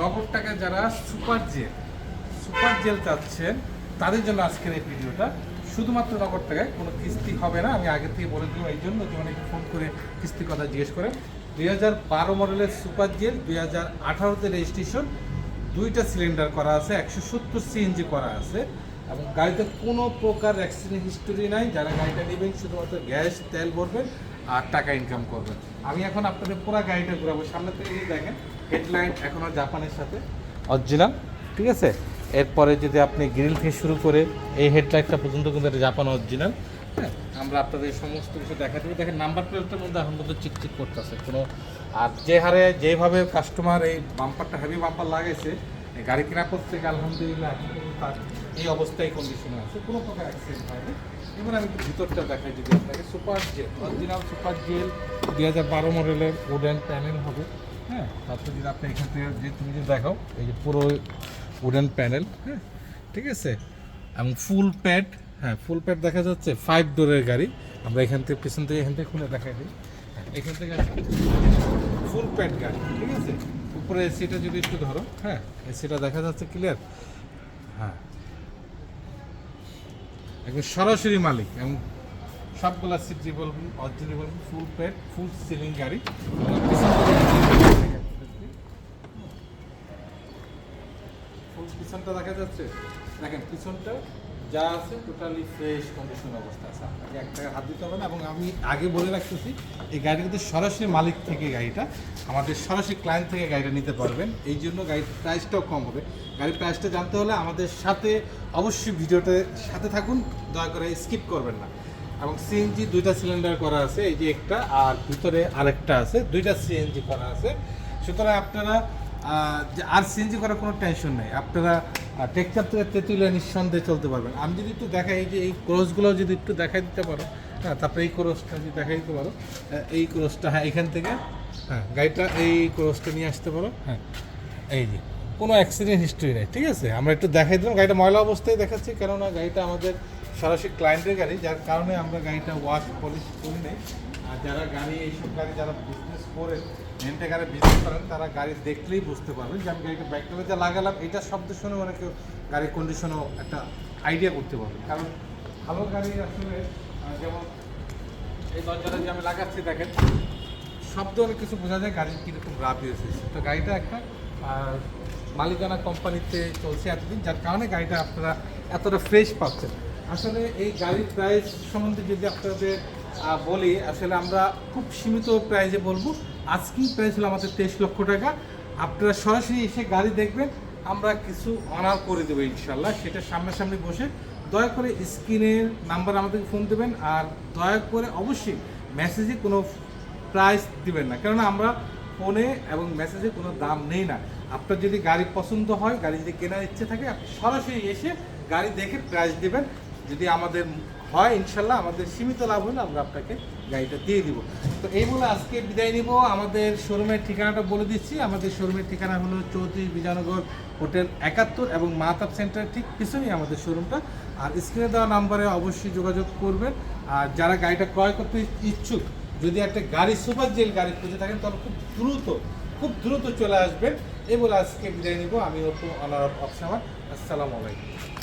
নগদ টাকা যারা সুপার জেল সুপার জেল চাচ্ছেন, তাদের জন্য আজকের এই ভিডিওটা। শুধুমাত্র নগদ টাকায় কোনো কিস্তি হবে না, আমি আগে থেকে বলে দিলাম এই জন্য যে অনেকে ফোন করে কিস্তি কথা জিজ্ঞেস করেন। দুই হাজার বারো মডেলের সুপার জেল, দুই হাজার আঠারোতে রেজিস্ট্রেশন, দুইটা সিলিন্ডার করা আছে, একশো সত্তর সিএনজি করা আছে। এবং গাড়িতে কোনো প্রকার অ্যাক্সিডেন্ট হিস্টোরি নাই। যারা গাড়িটা নেবেন, শুধুমাত্র গ্যাস, তেল ভরবেন আর টাকা ইনকাম করবেন। আমি এখন আপনাদের পুরো গাড়িটা ঘুরাবো। সামনে থেকে দেখেন হেডলাইট এখনও জাপানের সাথে। অরিজিনাল, ঠিক আছে? এরপরে যদি আপনি গ্রিল থেকে শুরু করে এই হেডলাইটটা পর্যন্ত কিন্তু এটা জাপান অরিজিনাল। হ্যাঁ আমরা আপনাদের সমস্ত কিছু দেখা দেবো দেখেন নাম্বার প্লেটটার মধ্যে এখন মধ্যে চিকচিক করতেছে। কোনো আর যে হারে যেভাবে কাস্টমার এই বাম্পারটা হেভি বাম্পার লাগাইছে, এই গাড়ি কেনার পর থেকে আলহামদুলিল্লাহ তার এই অবস্থায় কন্ডিশনে আছে। কোনো প্রকার অ্যাক্সিডেন্ট হয়নি এবার আমি একটু ভিতরটা দেখাই যদি আপনাকে। Super gel original super gel দুই হাজার বারো মডেলের উডেন প্যানেল হবে। হ্যাঁ তারপর যদি আপনি এখান থেকে যে তুমি যদি দেখাও এই যে পুরো উডেন প্যানেল হ্যাঁ ঠিক আছে? এবং ফুল প্যাড হ্যাঁ ফুল প্যাড দেখা যাচ্ছে ফাইভ ডোরের গাড়ি। আমরা এখান থেকে পিছন থেকে এখান থেকে খুলে দেখাই দিই। হ্যাঁ, এখান থেকে ফুল প্যাড গাড়ি ঠিক আছে? উপরে এসিটা যদি একটু ধরো হ্যাঁ এসিটা দেখা যাচ্ছে ক্লিয়ার হ্যাঁ। একদম সরাসরি মালিক এবং সবগুলা সিট যে বলবেন অরিজিনাল বলবেন ফুল প্লেট ফুল সিলিং গাড়ি। ফুল পিছনটা দেখা যাচ্ছে? দেখেন, পিছনটা যা আছে টোটালি ফ্রেশ কন্ডিশন অবস্থা আছে। আপনাকে এক টাকা হাত দিতে হবে না এবং আমি আগে বলে রাখতেছি, এই গাড়িটা কিন্তু সরাসরি মালিক থেকে গাড়িটা, আমাদের সরাসরি ক্লায়েন্ট থেকে গাড়িটা নিতে পারবেন। এই জন্য গাড়ির প্রাইসটাও কম হবে। গাড়ির প্রাইসটা জানতে হলে আমাদের সাথে অবশ্যই ভিডিওতে সাথে থাকুন, দয়া করে স্কিপ করবেন না। এবং সিএনজি দুইটা সিলিন্ডার করা আছে, এই যে একটা, আর ভিতরে আরেকটা আছে, দুইটা সিএনজি করা আছে। সুতরাং আপনারা আর সিএনজি করার কোনো টেনশন নেই। আপনারা টেকচাপ থেকে তেঁতুলিয়া নিঃসন্দেহে চলতে পারবেন আমি যদি একটু দেখাই যে এই ক্রসগুলো যদি একটু দেখাই দিতে পারো হ্যাঁ তারপরে এই ক্রসটা যদি দেখাই দিতে পারো এই ক্রসটা হ্যাঁ এখান থেকে হ্যাঁ গাড়িটা এই ক্রসটা নিয়ে আসতে পারো হ্যাঁ এই যে, কোনো অ্যাক্সিডেন্ট হিস্ট্রি নেই, ঠিক আছে? আমরা একটু দেখাই দিলাম, গাড়িটা ময়লা অবস্থায় দেখাচ্ছি, কেননা গাড়িটা আমাদের সরাসরি ক্লায়েন্টের গাড়ি, যার কারণে আমরা গাড়িটা ওয়াশ পলিশ করি নেই। আর যারা গাড়ি এইসব গাড়ি যারা বিজনেস করে রেন্টে গাড়ি বিজনেস করেন, তারা গাড়ি দেখলেই বুঝতে পারবেন যে আমি গাড়িটা ব্যাকটেলে যা লাগালাম, এটা শব্দ শুনে মানে কেউ গাড়ির কন্ডিশনও একটা আইডিয়া করতে পারবে। কারণ ভালো গাড়ি আসলে যেমন এই দরজাটা যে আমি লাগাচ্ছি দেখেন, শব্দ অনেক কিছু বোঝা যায় গাড়ির কীরকম রাফ হয়েছে। তো গাড়িটা একটা মালিকানা কোম্পানিতে চলছে এতদিন, যার কারণে গাড়িটা আপনারা এতটা ফ্রেশ পাচ্ছেন। আসলে এই গাড়ির প্রাইস সম্বন্ধে যদি আপনাদের বলি, আসলে আমরা খুব সীমিত প্রাইজে বলব। আজকেই প্রাইস হলো আমাদের তেইশ লক্ষ টাকা। আপনারা সরাসরি এসে গাড়ি দেখবেন, আমরা কিছু অনার করে দেবো ইনশাল্লাহ, সেটা সামনাসামনি বসে। দয়া করে স্ক্রিনের নাম্বার আমাদেরকে ফোন দেবেন, আর দয়া করে অবশ্যই মেসেজে কোনো প্রাইস দিবেন না, কেননা আমরা ফোনে এবং মেসেজে কোনো দাম নেই না। আপনার যদি গাড়ি পছন্দ হয়, গাড়ি যদি কেনার ইচ্ছে থাকে, আপনি সরাসরি এসে গাড়ি দেখে প্রাইস দেবেন। যদি আমাদের হয়, ইনশাল্লাহ আমাদের সীমিত লাভ হলে আমরা আপনাকে গাড়িটা দিয়ে দিব। তো এই বলে আজকে বিদায় নিব। আমাদের শোরুমের ঠিকানাটা বলে দিচ্ছি। আমাদের শোরুমের ঠিকানা হলো চৌত্রিশ বিজয়নগর হোটেল একাত্তর এবং মাতাব সেন্টারের ঠিক পিছনেই আমাদের শোরুমটা। আর স্ক্রিনে দেওয়া নাম্বারে অবশ্যই যোগাযোগ করবেন। আর যারা গাড়িটা ক্রয় করতে ইচ্ছুক, যদি একটা গাড়ি, সুপার জেল গাড়ি খুঁজে থাকেন, তাহলে খুব দ্রুত খুব দ্রুত চলে আসবেন। এই বলে আজকে বিদায় নিব। আমি হতো অনার অফ সামার আসসালামু আলাইকুম।